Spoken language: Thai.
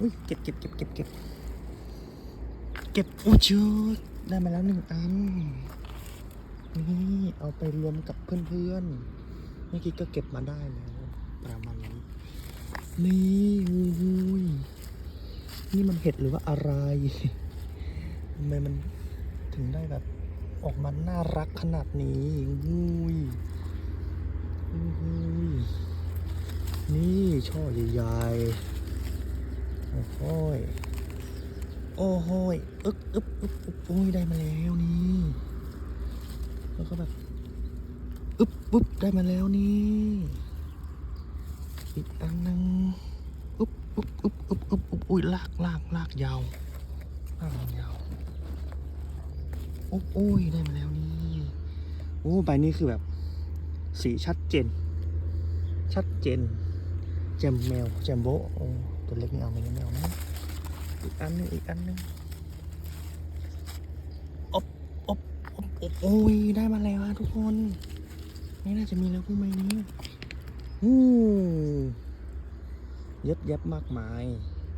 อุ้ยเก็บเก็บเก็บเก็บเก็บเก็บโอ้ชิดได้มาแล้วหนึ่งอัน นี่เอาไปรวมกับเพื่อนๆ เมื่อกี้ก็เก็บมาได้แล้ว ประมาณนี้ นี่อุ้ยนี่มันเห็ดหรือว่าอะไรทำไมมันถึงได้แบบออกมาน่ารักขนาดนี้อุ้ยอุ้ยนี่ช่อใหญ่ๆ โอ้โหยโอ้โหยอึ๊บอึ๊บอึ๊บอึ๊บโอ้ยได้มาแล้วนี่แล้วก็แบบอึ๊บปุ๊บได้มาแล้วนี่อีกอันหนึงอึ๊บอึ๊บอึ๊บอึ๊บอึ๊บอึ๊บอุ้ยลากลากลากยาวลากยาวโอ้โอ้ยได้มาแล้วนี่โอ้ใบนี้คือแบบ สีชัดเจน ชัดเจนแจมแมวแจมโบโอ้ ตัวเล็กไม่เอาไม่เอาไม่เอาไม่อีกอันนึงอีกอันนึงอบอบอบอบโอ้ยได้มาแล้วอะทุกคน ไม่น่าจะมีแล้วพวกใบนี้อู้เย็บยับมากมาย